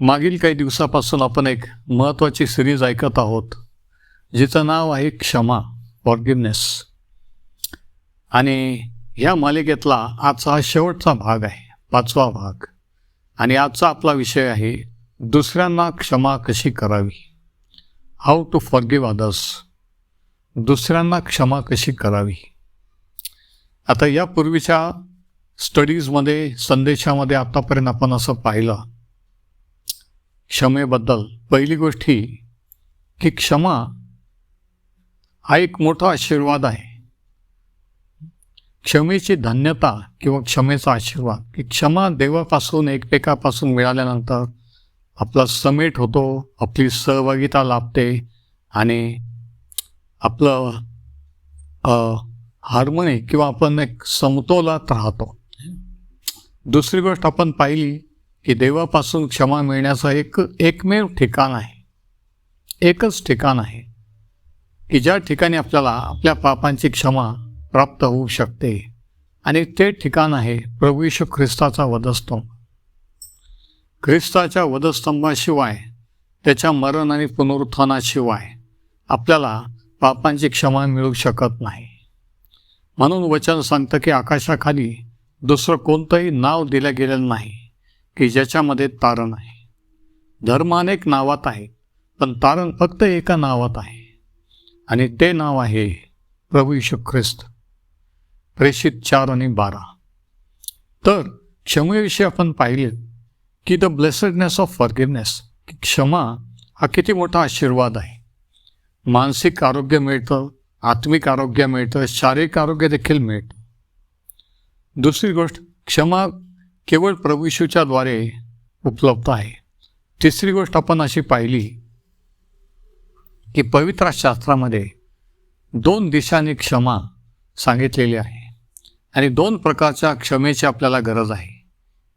मागील काही दिवसापासून आपण एक महत्त्वाची सिरीज ऐकत आहोत जिचं नाव आहे क्षमा फॉरगिवनेस आणि ह्या मालिकेतला आजचा हा शेवटचा भाग आहे पाचवा भाग. आणि आजचा आपला विषय आहे दुसऱ्यांना क्षमा कशी करावी? हाऊ टू फॉरगिव्ह अदर्स दुसऱ्यांना क्षमा कशी करावी? आता यापूर्वीच्या स्टडीजमध्ये संदेशामध्ये आत्तापर्यंत आपण असं पाहिलं क्षमेबद्दल. पहिली गोष्ट ही की क्षमा हा एक मोठा आशीर्वाद आहे. क्षमेची धन्यता किंवा क्षमेचा आशीर्वाद की क्षमा देवापासून एकमेकापासून मिळाल्यानंतर आपला समेट होतो आपली सहभागिता लाभते आणि आपलं हार्मोनी किंवा आपण एक समतोलात राहतो. दुसरी गोष्ट आपण पाहिली की देवापासून क्षमा मिळण्याचं एक एकमेव ठिकाण आहे. एकच ठिकाण आहे की ज्या ठिकाणी आपल्याला आपल्या पापांची क्षमा प्राप्त होऊ शकते. आणि ते ठिकाण आहे प्रभू ख्रिस्ताचा वधस्तंभ. ख्रिस्ताच्या वधस्तंभाशिवाय त्याच्या मरण आणि पुनरुत्थानाशिवाय आपल्याला पापांची क्षमा मिळू शकत नाही. म्हणून वचन सांगतं की आकाशाखाली दुसरं कोणतंही नाव दिलं गेलेलं नाही. की ज्याच्यामध्ये तारण आहे. धर्म अनेक नावात आहे पण तारण फक्त एका नावात आहे. आणि ते नाव आहे प्रभू यशू ख्रिस्त. प्रेषित चार आणि बारा. तर क्षमेविषयी आपण पाहिले की द ब्लेसडनेस ऑफ फॉरगिवनेस की क्षमा हा किती मोठा आशीर्वाद आहे. मानसिक आरोग्य मिळतं आत्मिक आरोग्य मिळतं शारीरिक आरोग्य देखील मिळतं. दुसरी गोष्ट क्षमा केवळ प्रभूशूच्या द्वारे उपलब्ध आहे. तिसरी गोष्ट आपण अशी पाहिली की पवित्र शास्त्रामध्ये दोन दिशांनी क्षमा सांगितलेली आहे आणि दोन प्रकारच्या क्षमेची आपल्याला गरज आहे.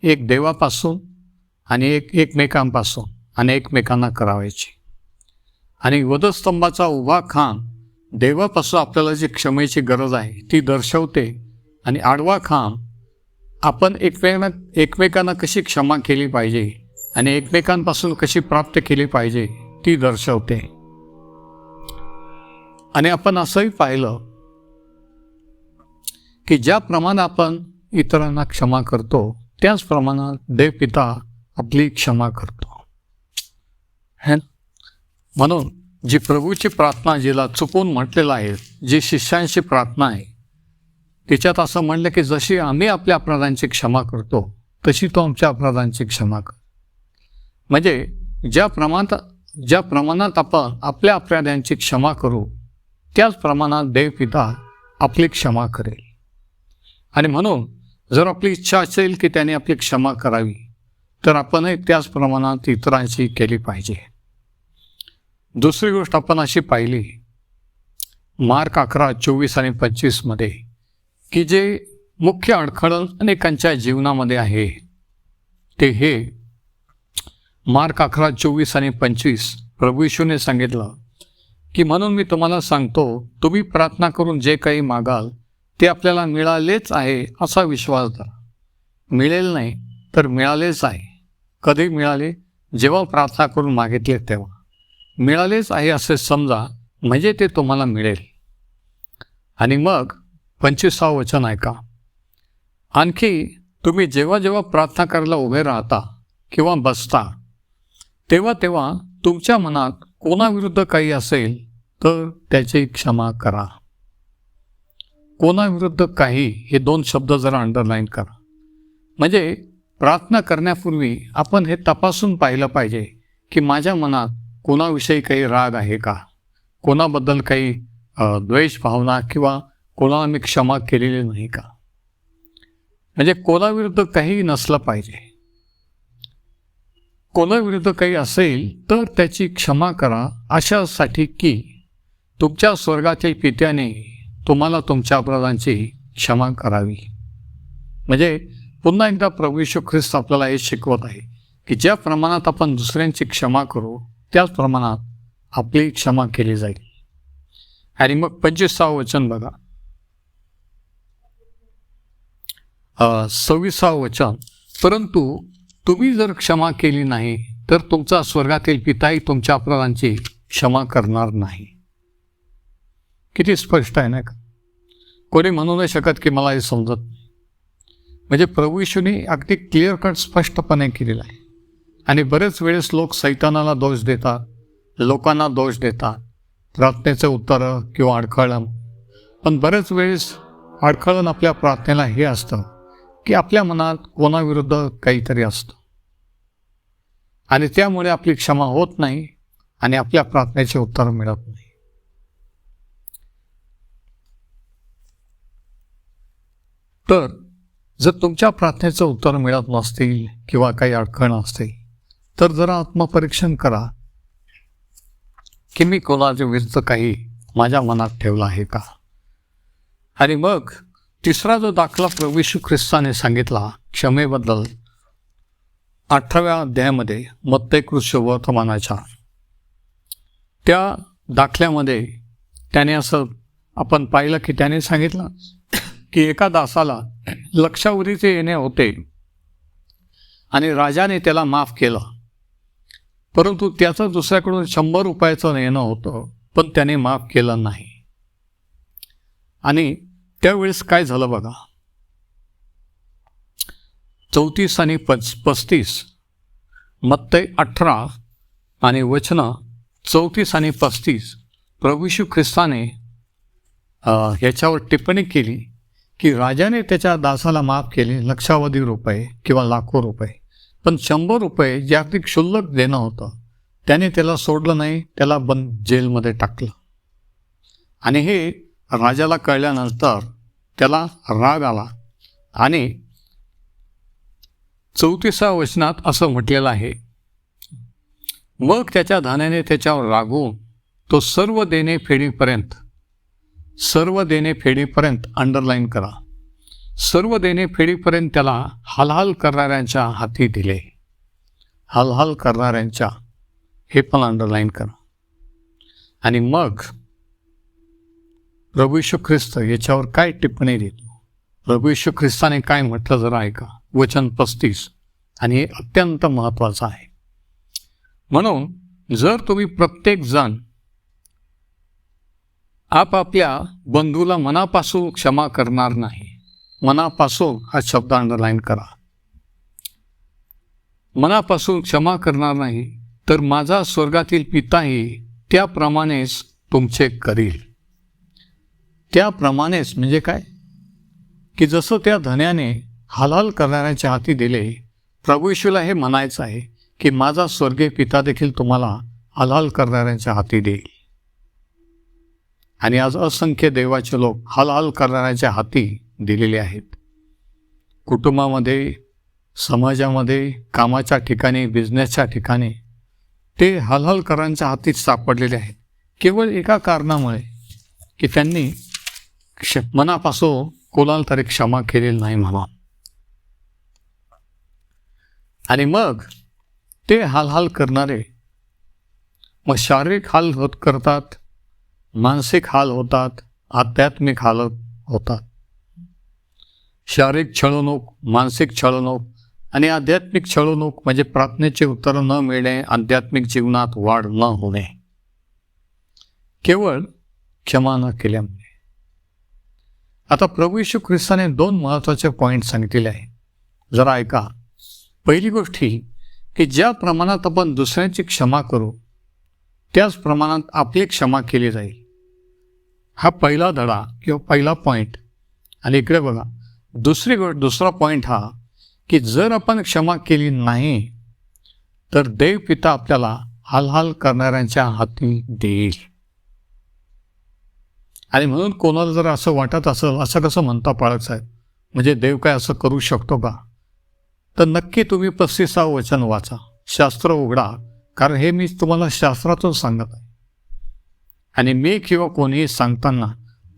एक देवापासून आणि एक एकमेकांपासून आणि एकमेकांना करावायची. आणि वधस्तंभाचा उभा खांब देवापासून आपल्याला जी क्षमेची गरज आहे ती दर्शवते आणि आडवा खांब आपण एकमेकांना एकमेकांना कशी क्षमा केली पाहिजे आणि एकमेकांपासून कशी प्राप्त केली पाहिजे ती दर्शवते. आणि आपण असंही पाहिलं की ज्याप्रमाणे आपण इतरांना क्षमा करतो त्याच प्रमाणात देवपिता आपली क्षमा करतो. है म्हणून जी प्रभूची प्रार्थना जिला चुकून म्हटलेलं आहे जी शिष्यांची प्रार्थना आहे त्याच्यात असं म्हणलं की जशी आम्ही आपल्या अपराधांची क्षमा करतो तशी तो आमच्या अपराधांची क्षमा कर. म्हणजे ज्या प्रमाणात ज्या प्रमाणात आपण आपल्या अपराधांची क्षमा करू त्याच प्रमाणात देवपिता आपली क्षमा करेल. आणि म्हणून जर आपली इच्छा असेल की त्याने आपली क्षमा करावी तर आपणही त्याच प्रमाणात इतरांशी केली पाहिजे. दुसरी गोष्ट आपण अशी पाहिली मार्क अकरा चोवीस आणि पंचवीसमध्ये की जे मुख्य अडखळण अनेकांच्या जीवनामध्ये आहे. ते हे मार्क अकरा चोवीस आणि पंचवीस प्रभू येशूने सांगितलं की म्हणून मी तुम्हाला सांगतो तुम्ही प्रार्थना करून जे काही मागाल ते आपल्याला मिळालेच आहे असा विश्वास धरा. मिळेल नाही तर मिळालेच आहे. कधी मिळाले? जेव्हा प्रार्थना करून मागितले तेव्हा. मिळालेच आहे असे समजा म्हणजे ते तुम्हाला मिळेल. आणि मग पंचवीसावं वचन ऐका. आणखी तुम्ही जेव्हा जेव्हा प्रार्थना करायला उभे राहता किंवा बसता तेव्हा तेव्हा तुमच्या मनात कोणाविरुद्ध काही असेल तर त्याची क्षमा करा. कोणाविरुद्ध काही हे दोन शब्द जरा अंडरलाईन करा. म्हणजे प्रार्थना करण्यापूर्वी आपण हे तपासून पाहिलं पाहिजे की माझ्या मनात कोणाविषयी काही राग आहे का? कोणाबद्दल काही द्वेष भावना किंवा कोणाला मी क्षमा केलेली नाही का? म्हणजे कोणाविरुद्ध काही नसलं पाहिजे. कोणाविरुद्ध काही असेल तर त्याची क्षमा करा अशासाठी की तुमच्या स्वर्गाच्या पित्याने तुम्हाला तुमच्या अपराधांची क्षमा करावी. म्हणजे पुन्हा एकदा प्रभू ख्रिस्त आपल्याला हे शिकवत आहे की ज्या प्रमाणात आपण दुसऱ्यांची क्षमा करू त्याच प्रमाणात आपली क्षमा केली जाईल. आणि मग पंचवीसावं वचन बघा. सव्वीसावं वचन. परंतु तुम्ही जर क्षमा केली नाही तर तुमचा स्वर्गातील पिताही तुमच्या अपराधांची क्षमा करणार नाही. किती स्पष्ट आहे ना का? कोणी म्हणू नाही शकत की मला हे समजत नाही. म्हणजे प्रभू अगदी क्लिअर कट स्पष्टपणे केलेलं आहे. आणि बरेच वेळेस लोक सैतानाला दोष देतात लोकांना दोष देतात. प्रार्थनेचं उत्तरं किंवा अडखळण. पण बरेच वेळेस अडखळण आपल्या प्रार्थनेला हे असतं. की आपल्या मनात कोणाविरुद्ध काहीतरी असतं. आणि त्यामुळे आपली क्षमा होत नाही आणि आपल्या प्रार्थनेचे उत्तर मिळत नाही. तर जर तुमच्या प्रार्थनेचं उत्तर मिळत नसतील किंवा काही अडचण असतील तर जरा आत्मपरीक्षण करा. की मी कोणाच्या विरुद्ध काही माझ्या मनात ठेवलं आहे का? आणि मग तिसरा जो दाखला प्रवेशू ख्रिस्ताने सांगितला क्षमेबद्दल अठराव्या अध्यायामध्ये मत्तेकृष्य वर्तमानाच्या त्या दाखल्यामध्ये त्याने असं आपण पाहिलं की त्याने सांगितलं की एका दासाला लक्षावरीचे येणे होते आणि राजाने त्याला माफ केलं. परंतु त्याचं दुसऱ्याकडून शंभर रुपयाचं येणं होतं पण त्याने माफ केलं नाही. आणि त्यावेळेस काय झालं बघा? चौतीस आणि पच पस्तीस मत्ते अठरा आणि वचनं चौतीस आणि पस्तीस प्रभूशू ख्रिस्ताने ह्याच्यावर टिप्पणी केली की राजाने त्याच्या दासाला माफ केले लक्षावधी रुपये किंवा लाखो रुपये. पण शंभर रुपये जे अगदी क्षुल्लक देणं होतं त्याने त्याला सोडलं नाही त्याला बंद जेलमध्ये टाकलं. आणि हे राजाला कळल्यानंतर त्याला राग आला. आणि चौतीसा वचनात असं म्हटलेलं आहे मग त्याच्या धान्याने त्याच्यावर रागवून तो सर्व देणे फेडीपर्यंत सर्व देणे फेडीपर्यंत अंडरलाईन करा. सर्व देणे फेडीपर्यंत त्याला हालहाल करणाऱ्यांच्या हाती दिले. हालहाल करणाऱ्यांच्या हे पण अंडरलाईन करा. आणि मग प्रभू यीशू ख्रिस्त याच्यावर काय टिप्पणी देतो? प्रभू यीशू ख्रिस्ताने काय म्हटलं जरा ऐका. वचन पस्तीस. आणि हे अत्यंत महत्त्वाचं आहे. म्हणून जर तुम्ही प्रत्येक जण आपापल्या बंधूला मनापासून क्षमा करणार नाही मनापासून हा शब्द अंडरलाईन करा. मनापासून क्षमा करणार नाही तर माझा स्वर्गातील पिताही त्याप्रमाणेच तुमचे करील. त्याप्रमाणेच म्हणजे काय? की जसं त्या धन्याने हालाल करणाऱ्यांच्या हाती दिले प्रभू येशूला हे म्हणायचं आहे की माझा स्वर्गीय पिता देखील तुम्हाला हलाल करणाऱ्यांच्या हाती देईल. आणि आज असंख्य देवाचे लोक हलाल करणाऱ्यांच्या हाती दिलेले आहेत. कुटुंबामध्ये समाजामध्ये कामाच्या ठिकाणी बिझनेसच्या ठिकाणी ते हालहाल करांच्या सापडलेले आहेत. केवळ एका कारणामुळे की त्यांनी क्ष मनापासून कोणाला तरी क्षमा केलेली नाही म्हणा. आणि मग ते हालहाल करणारे मग शारीरिक हाल होत करतात मानसिक हाल होतात आध्यात्मिक हाल होतात. शारीरिक छळवणूक मानसिक छळवणूक आणि आध्यात्मिक छळवणूक म्हणजे प्रार्थनेचे उत्तर न मिळणे आध्यात्मिक जीवनात वाढ न होणे. केवळ क्षमा न केल्यामुळे. आता प्रभू यशू ख्रिस्ताने दोन महत्त्वाचे पॉईंट सांगितलेले आहे. जरा ऐका. पहिली गोष्ट ही की ज्या प्रमाणात आपण दुसऱ्यांची क्षमा करू त्याच प्रमाणात आपली क्षमा केली जाईल. हा पहिला धडा किंवा पहिला पॉईंट आणि इकडे बघा. दुसरी गोष्ट दुसरा पॉईंट हा की जर आपण क्षमा केली नाही तर देवपिता आपल्याला हालहाल करणाऱ्यांच्या हाती देईल. आणि म्हणून कोणाला जर असं वाटत असेल असं कसं म्हणता पाळक साहेब? म्हणजे देव काय असं करू शकतो का? तर नक्की तुम्ही पस्तीसा वचन वाचा. शास्त्र उघडा. कारण हे मी तुम्हाला शास्त्रातून सांगत आहे. आणि मी किंवा कोणीही सांगताना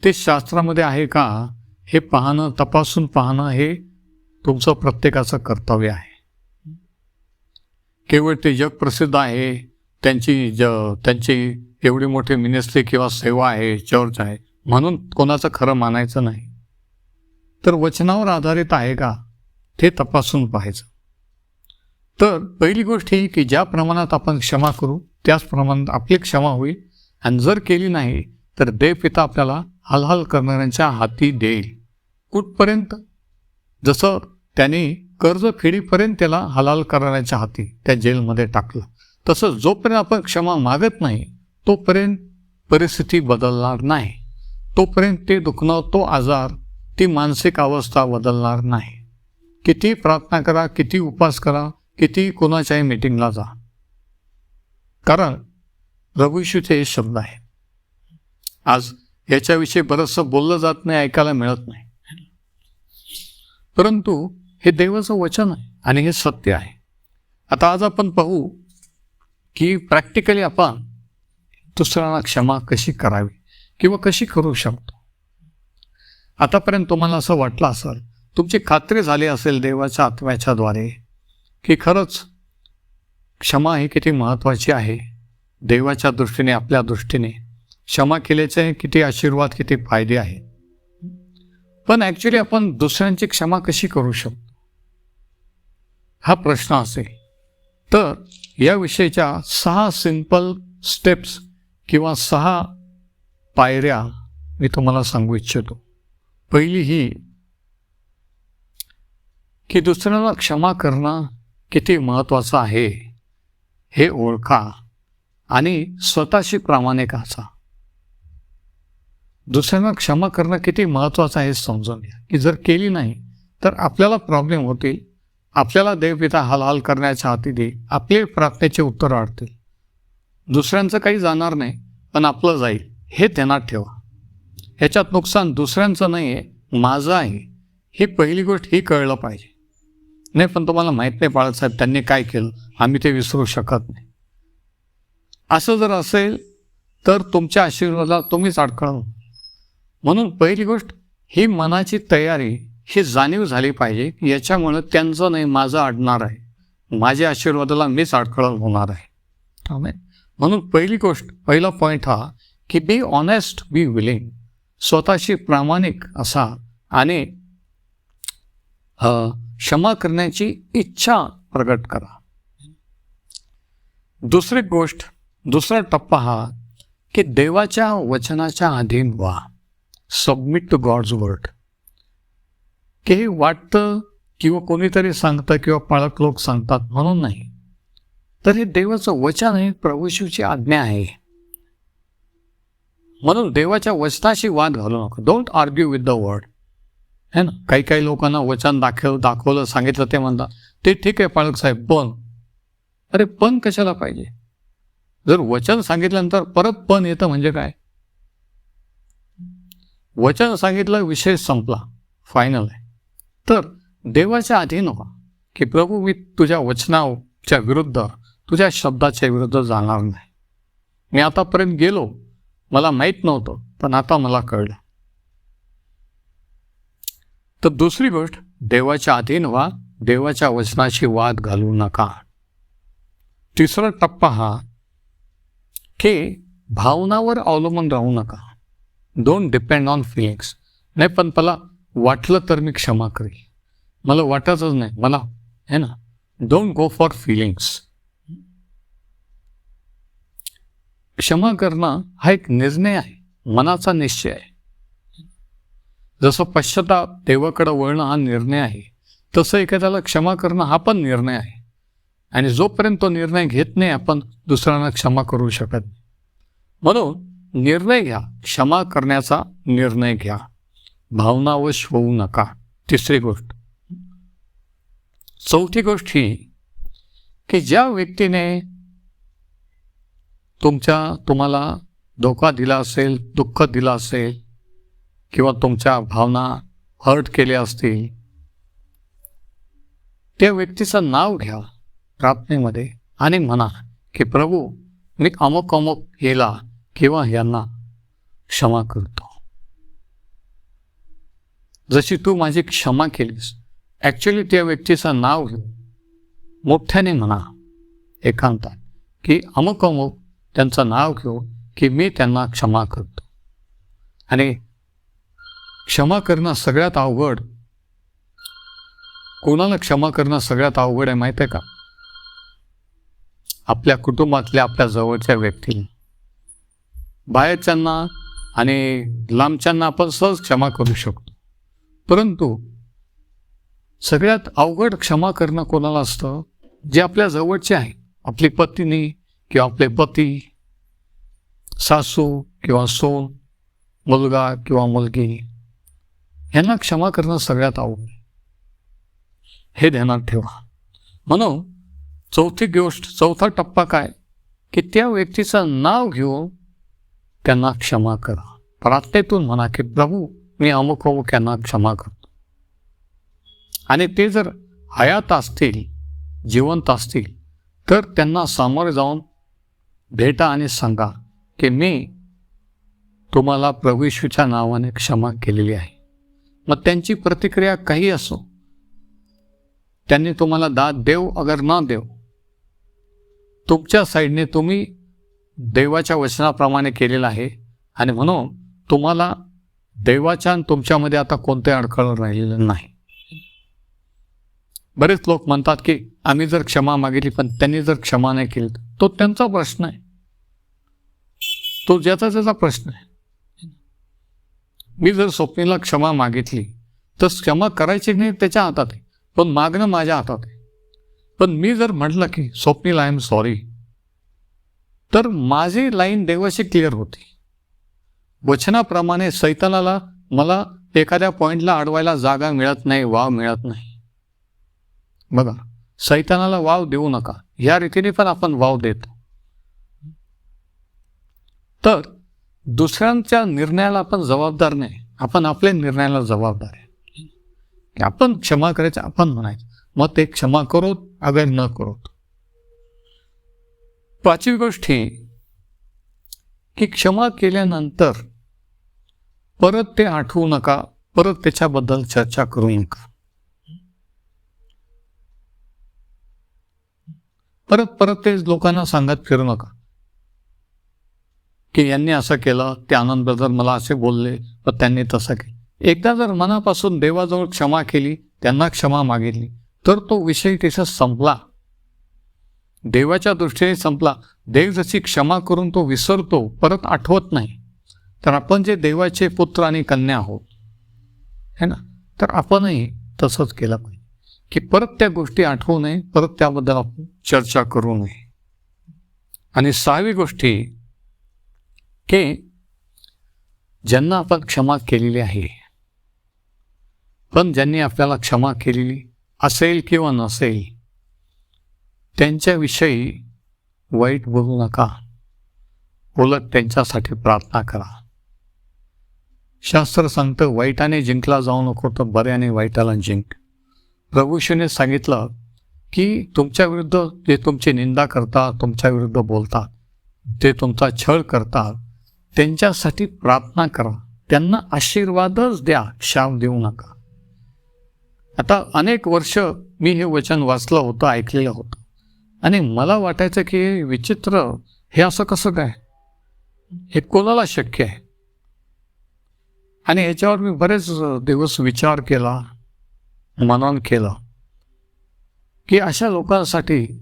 ते शास्त्रामध्ये आहे का? हे पाहणं तपासून पाहणं हे तुमचं प्रत्येकाचं कर्तव्य आहे. केवळ ते जग प्रसिद्ध आहे. त्यांची ज त्यांची एवढी मोठी मिनिस्ट्री किंवा सेवा आहे चर्च आहे म्हणून कोणाचं खरं मानायचं नाही. तर वचनावर आधारित आहे का? ते तपासून पाहायचं. तर पहिली गोष्ट ही की ज्या प्रमाणात आपण क्षमा करू त्याच प्रमाणात आपली क्षमा होईल. आणि जर केली नाही तर देवपिता आपल्याला हालहाल करणाऱ्यांच्या हाती देईल. कुठपर्यंत? जसं त्याने कर्ज फेडीपर्यंत त्याला हलाल करणाऱ्याच्या हाती त्या जेलमध्ये टाकलं. तसं जोपर्यंत आपण क्षमा मागत नाही तोपर्यंत परिस्थिती बदलणार नाही. तोपर्यंत ते दुखणं तो आजार ती मानसिक अवस्था बदलणार नाही. किती प्रार्थना करा किती उपास करा किती कोणाच्याही मीटिंगला जा. कारण रघुशीचे हे शब्द आहे. आज याच्याविषयी बरंचसं बोललं जात नाही ऐकायला मिळत नाही. परंतु हे देवाचं वचन आहे आणि हे सत्य आहे. आता आज आपण पाहू की प्रॅक्टिकली आपण दुसऱ्यांना क्षमा कशी करावी किंवा कशी करू शकतो? आतापर्यंत तुम्हाला असं वाटलं असेल तुमची खात्री झाली असेल देवाच्या आत्म्याच्याद्वारे की खरंच क्षमा ही किती महत्त्वाची आहे. देवाच्या दृष्टीने आपल्या दृष्टीने क्षमा केल्याचे किती आशीर्वाद किती फायदे आहेत. पण ॲक्च्युली आपण दुसऱ्यांची क्षमा कशी करू शकतो? हा प्रश्न असेल. तर याविषयीच्या सहा सिंपल स्टेप्स किंवा सहा पायऱ्या मी तुम्हाला सांगू इच्छितो. पहिली ही की दुसऱ्याला क्षमा करणं किती महत्त्वाचं आहे हे ओळखा आणि स्वतःशी प्रामाणिक असा. दुसऱ्यांना क्षमा करणं किती महत्त्वाचं आहे हे समजून घ्या की जर केली नाही तर आपल्याला प्रॉब्लेम होतील आपल्याला देवपिता हालहाल करण्याच्या हाती देईल आपले प्रार्थनेचे उत्तर वाढतील दुसऱ्यांचं काही जाणार नाही पण आपलं जाईल हे ध्यानात ठेवा. ह्याच्यात नुकसान दुसऱ्यांचं नाही आहे माझं आहे. ही पहिली गोष्ट ही कळलं पाहिजे. नाही पण तुम्हाला माहीत नाही बाळासाहेब त्यांनी काय केलं आम्ही ते विसरू शकत नाही. असं जर असेल तर तुमच्या आशीर्वादाला तुम्हीच अडकळ म्हणून पहिली गोष्ट ही मनाची तयारी ही जाणीव झाली पाहिजे की याच्यामुळं त्यांचं नाही माझं अडणार आहे. माझ्या आशीर्वादाला मीच अडखळ होणार आहे. म्हणून पहिली गोष्ट पहिला पॉईंट हा की बी ऑनेस्ट बी विलिंग स्वतःशी प्रामाणिक असा आणि क्षमा करण्याची इच्छा प्रगट करा. दुसरी गोष्ट दुसरा टप्पा हा की देवाच्या वचनाच्या अधीन व्हा. सबमिट टू गॉड्स वर्ड की हे वाटतं किंवा कोणीतरी सांगतं किंवा पाळक लोक सांगतात म्हणून नाही. तर हे देवाचं वचन आहे प्रभूशिवची आज्ञा आहे. म्हणून देवाच्या वचनाशी वाद घालू नका. Don't argue with the word है ना? काही काही लोकांना वचन दाखव दाखवलं सांगितलं ते म्हणतात. ते ठीक आहे पाळक साहेब पण. अरे पण कशाला पाहिजे? जर वचन सांगितल्यानंतर परत पण येतं म्हणजे काय? वचन सांगितलं विषय संपला. फायनल आहे. तर देवाच्या अधीन व्हा की प्रभू मी तुझ्या वचनाच्या विरुद्ध तुझ्या शब्दाच्या विरुद्ध जाणार नाही. मी आतापर्यंत गेलो मला माहीत नव्हतं पण आता मला कळलं. तर दुसरी गोष्ट देवाच्या अधीन व्हा देवाच्या वचनाशी वाद घालू नका. तिसरा टप्पा हा की भावनावर अवलंबून राहू नका. डोंट डिपेंड ऑन फिलिंग्स नाही पण मला वाटलं तर मी क्षमा करेल. मला वाटायचंच नाही. मला है ना? डोंट गो फॉर फिलिंग्स क्षमा करणं हा एक निर्णय आहे. मनाचा निश्चय आहे. जसं पश्चाताप देवाकडे वळणं हा निर्णय आहे तसं एखाद्याला क्षमा करणं हा पण निर्णय आहे. आणि जोपर्यंत तो निर्णय घेत नाही आपण दुसऱ्यांना क्षमा करू शकत नाही. म्हणून निर्णय घ्या. क्षमा करण्याचा निर्णय घ्या. भावनावश होऊ नका. तिसरी गोष्ट. चौथी गोष्ट ही की ज्या व्यक्तीने तुमच्या तुम्हाला धोका दिला असेल दुःख दिलं असेल किंवा तुमच्या भावना हर्ट केल्या असतील त्या व्यक्तीचं नाव घ्या प्रार्थनेमध्ये आणि म्हणा की प्रभू मी अमुक अमुक याला किंवा यांना क्षमा करतो. जशी तू माझी क्षमा केलीस ॲक्च्युली त्या व्यक्तीचं नाव घेऊ मोठ्याने म्हणा एकांतात की अमुक अमुक त्यांचं नाव घेऊ की मी त्यांना क्षमा करतो. आणि क्षमा करणं सगळ्यात अवघड कोणाला क्षमा करणं सगळ्यात अवघड आहे माहीत आहे का? आपल्या कुटुंबातल्या आपल्या जवळच्या व्यक्तीने. बाहेरच्यांना आणि लांबच्यांना आपण सहज क्षमा करू शकतो. परंतु सगळ्यात अवघड क्षमा करणं कोणाला असतं? जे आपल्या जवळचे आहे आपली पत्नी किंवा आपले पती सासू किंवा सोन मुलगा किंवा मुलगी यांना क्षमा करणं सगळ्यात अवघड हे ध्यानात ठेवा. म्हणून चौथी गोष्ट चौथा टप्पा काय? की त्या व्यक्तीचं नाव घेऊन त्यांना क्षमा करा. प्रार्थनेतून म्हणा की प्रभू मी अमुक अमुक यांना क्षमा करतो. आणि ते जर हयात असतील जिवंत असतील तर त्यांना सामोरे जाऊन भेटा आणि सांगा की मी तुम्हाला प्रवेशूच्या नावाने क्षमा केलेली आहे. मग त्यांची प्रतिक्रिया काही असो. त्यांनी तुम्हाला दाद देव अगर ना देव तुमच्या साईडने तुम्ही देवाच्या वचनाप्रमाणे केलेलं आहे. आणि म्हणून तुम्हाला देवाच्या तुमच्यामध्ये आता कोणते अडखळ राहिलेलं नाही. बरेच लोक म्हणतात की आम्ही जर क्षमा मागितली पण त्यांनी जर क्षमा नाही केली तर. तो त्यांचा प्रश्न आहे. तो ज्याचा त्याचा प्रश्न आहे. मी जर स्वप्नीला क्षमा मागितली तर क्षमा करायची नाही त्याच्या हातात आहे पण मागणं माझ्या हातात आहे. पण मी जर म्हटलं की स्वप्नील आय एम सॉरी तर माझी लाईन देवाशी क्लिअर होती. वचनाप्रमाणे सैतानाला मला एखाद्या पॉईंटला अडवायला जागा मिळत नाही वाव मिळत नाही. बघा सैतानाला वाव देऊ नका. या रीतीने पण आपण वाव देतो. तर दुसऱ्यांच्या निर्णयाला आपण जबाबदार नाही. आपण आपल्या निर्णयाला जबाबदार आहे. आपण क्षमा करायचं आपण म्हणायचं. मग ते क्षमा करोत अगर न करोत. पाचवी गोष्ट ही की क्षमा केल्यानंतर परत ते आठवू नका परत त्याच्याबद्दल चर्चा करू नका. परत परत ते लोकांना सांगत फिरू नका. की यांनी असं केलं ते आनंद ब्रदर मला असे बोलले व त्यांनी तसं केलं. एकदा जर मनापासून देवाजवळ क्षमा केली त्यांना क्षमा मागितली तर तो विषय तिथं संपला. देवाच्या दृष्टीने संपला. देव जशी क्षमा करून तो विसरतो परत आठवत नाही. तर आपण जे देवाचे पुत्र आणि कन्या आहोत है ना? तर आपणही तसंच केलं पाहिजे. की परत त्या गोष्टी आठवू नये परत त्याबद्दल आपण चर्चा करू नये. आणि सहावी गोष्टी की ज्यांना आपण क्षमा केलेली आहे पण ज्यांनी आपल्याला क्षमा केलेली असेल किंवा नसेल त्यांच्याविषयी वाईट बोलू नका. उलट त्यांच्यासाठी प्रार्थना करा. शास्त्र सांगतं वाईटाने जिंकला जाऊ नको तर बऱ्याने वाईटाला जिंक. प्रभूशीने सांगितलं की तुमच्या विरुद्ध जे तुमची निंदा करतात तुमच्या विरुद्ध बोलतात ते तुमचा छळ करतात त्यांच्यासाठी प्रार्थना करा. त्यांना आशीर्वादच द्या शाप देऊ नका. आता अनेक वर्ष मी हे वचन वाचलं होतं ऐकलेलं होतं. आणि मला वाटायचं की विचित्र हे असं कसं काय? हे कोणाला शक्य आहे? आणि याच्यावर मी बरेच दिवस विचार केला मनन केलं की अशा लोकांसाठी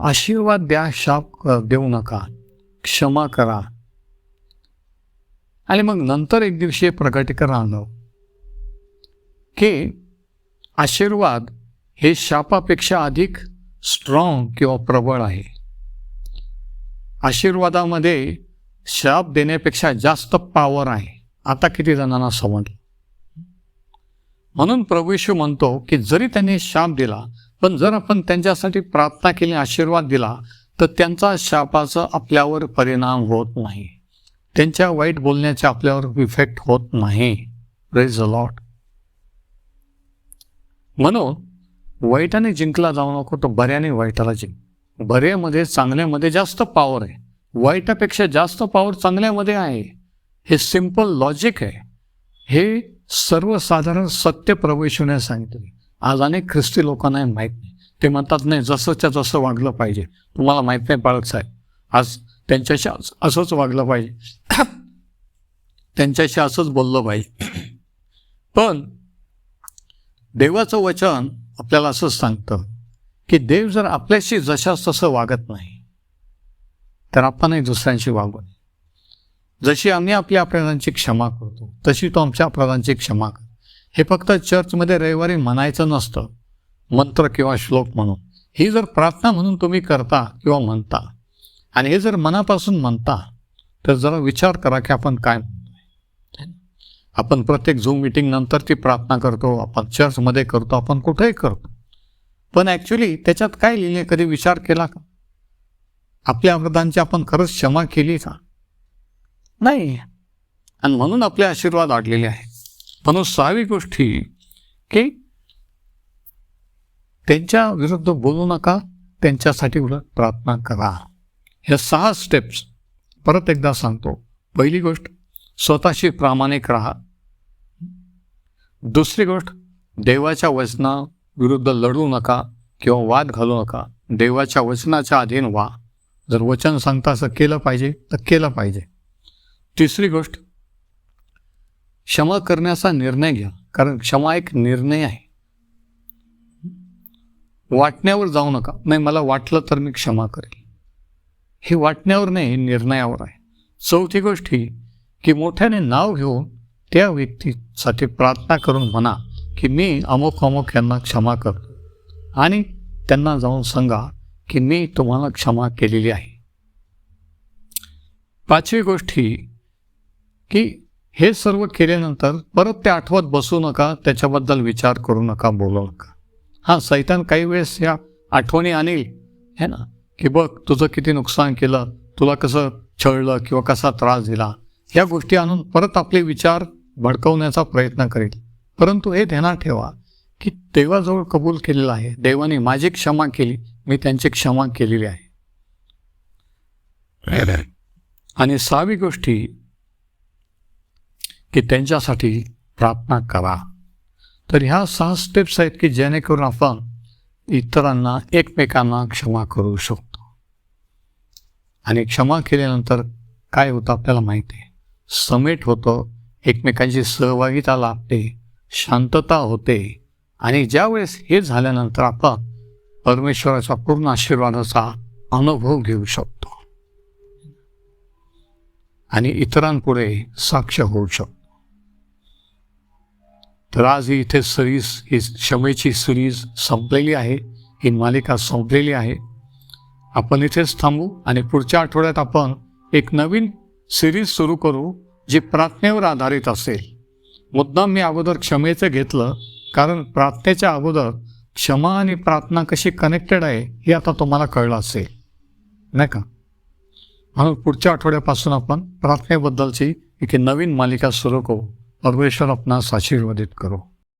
आशीर्वाद द्या शाप देऊ नका क्षमा करा. आणि मग नंतर एक दिवशी प्रकटीकरण आलं की आशीर्वाद हे शापापेक्षा अधिक स्ट्रॉंग किंवा प्रबळ आहे. आशीर्वादामध्ये शाप देण्यापेक्षा जास्त पॉवर आहे. आता किती जणांना समजलं? म्हणून प्रभू येशू म्हणतो की जरी त्यांनी शाप दिला पण जर आपण त्यांच्यासाठी प्रार्थना केली आशीर्वाद दिला तर त्यांचा शापाचा आपल्यावर परिणाम होत नाही. त्यांच्या वाईट बोलण्याचे आपल्यावर इफेक्ट होत नाही. प्रेज अ लॉट म्हणून वाईटाने जिंकला जाऊ नको तर बऱ्याने वाईटाला जिंक. बऱ्यामध्ये चांगल्यामध्ये जास्त पॉवर आहे. वाईटापेक्षा जास्त पॉवर चांगल्यामध्ये आहे. हे सिंपल लॉजिक आहे. हे सर्वसाधारण सत्य प्रवेशवण्यास सांगितले आज अनेक ख्रिस्ती लोकांना हे माहीत नाही. ते म्हणतात नाही जसंच्या जसं वागलं पाहिजे. तुम्हाला माहीत नाही बाळक साहेब. आज त्यांच्याशी असंच वागलं पाहिजे. त्यांच्याशी असंच बोललं पाहिजे. पण देवाचं वचन आपल्याला असंच सांगतं की देव जर आपल्याशी जशास तसं वागत नाही तर आपणही दुसऱ्यांशी वागू नये. जशी आम्ही आपल्या अपराधांची क्षमा करतो तशी तो आमच्या अपराधांची क्षमा कर हे फक्त चर्चमध्ये रविवारी म्हणायचं नसतं. मंत्र किंवा श्लोक म्हणून. ही जर प्रार्थना म्हणून तुम्ही करता किंवा म्हणता आणि हे जर मनापासून म्हणता तर जरा विचार करा की आपण काय आपण प्रत्येक झूम मिटिंग नंतर ती प्रार्थना करतो आपण चर्चमध्ये करतो आपण कुठेही करतो. पण ॲक्च्युली त्याच्यात काय लिहिले कधी विचार केला का? आपल्या अपराधांची आपण खरंच क्षमा केली का? नाही. आणि म्हणून आपले आशीर्वाद अडलेले आहेत. म्हणून सहावी गोष्टी की त्यांच्या विरुद्ध बोलू नका त्यांच्यासाठी उलट प्रार्थना करा. ह्या सहा स्टेप्स परत एकदा सांगतो. पहिली गोष्ट स्वतःशी प्रामाणिक राहा. दुसरी गोष्ट देवाच्या वचना विरुद्ध लढू नका किंवा वाद घालू नका. देवाच्या वचनाच्या अधीन व्हा. जर वचन सांगता असं केलं पाहिजे तर केलं पाहिजे. तिसरी गोष्ट क्षमा करण्याचा निर्णय घ्या कारण क्षमा एक निर्णय आहे. वाटण्यावर जाऊ नका. नाही मला वाटलं तर मी क्षमा करेल. हे वाटण्यावर नाही हे निर्णयावर आहे. चौथी गोष्ट ही की मोठ्याने नाव घेऊन त्या व्यक्तीसाठी प्रार्थना करून म्हणा की मी अमुक अमुक यांना क्षमा करतो. आणि त्यांना जाऊन सांगा की मी तुम्हाला क्षमा केलेली आहे. पाचवी गोष्ट ही की हे सर्व केल्यानंतर परत ते आठवत बसू नका त्याच्याबद्दल विचार करू नका बोलू नका. हां सैतान काही वेळेस या आठवणी आणील है ना? की बघ तुझं किती नुकसान केलं तुला कसं छळलं किंवा कसा त्रास दिला ह्या गोष्टी आणून परत आपले विचार भडकवण्याचा प्रयत्न करेल. परंतु हे ध्यानात ठेवा की देवाजवळ कबूल केलेलं आहे. देवाने माझी क्षमा केली मी त्यांची क्षमा केलेली आहे. आणि सहावी गोष्टी की त्यांच्यासाठी प्रार्थना करा. तर ह्या सहा स्टेप्स आहेत की जेणेकरून आपण इतरांना एकमेकांना क्षमा करू शकतो. आणि क्षमा केल्यानंतर काय होतं आपल्याला माहिती आहे? समेट होतं एकमेकांची सहभागिता लाभते शांतता होते. आणि ज्यावेळेस हे झाल्यानंतर आपण परमेश्वराचा पूर्ण आशीर्वादाचा अनुभव घेऊ शकतो. आणि इतरांपुढे साक्ष होऊ शकतो. तर आज ही इथे सिरीज ही क्षमेची सिरीज संपलेली आहे. ही मालिका संपलेली आहे. आपण इथेच थांबू आणि पुढच्या आठवड्यात आपण एक नवीन सिरीज सुरू करू जी प्रार्थनेवर आधारित असेल. मुद्दाम मी अगोदर क्षमेचं घेतलं कारण प्रार्थनेच्या अगोदर क्षमा आणि प्रार्थना कशी कनेक्टेड आहे हे आता तुम्हाला कळलं असेल. नाही का? म्हणून पुढच्या आठवड्यापासून आपण प्रार्थनेबद्दलची एक नवीन मालिका सुरू करू. परमेश्वर आपणास आशीर्वादित करो.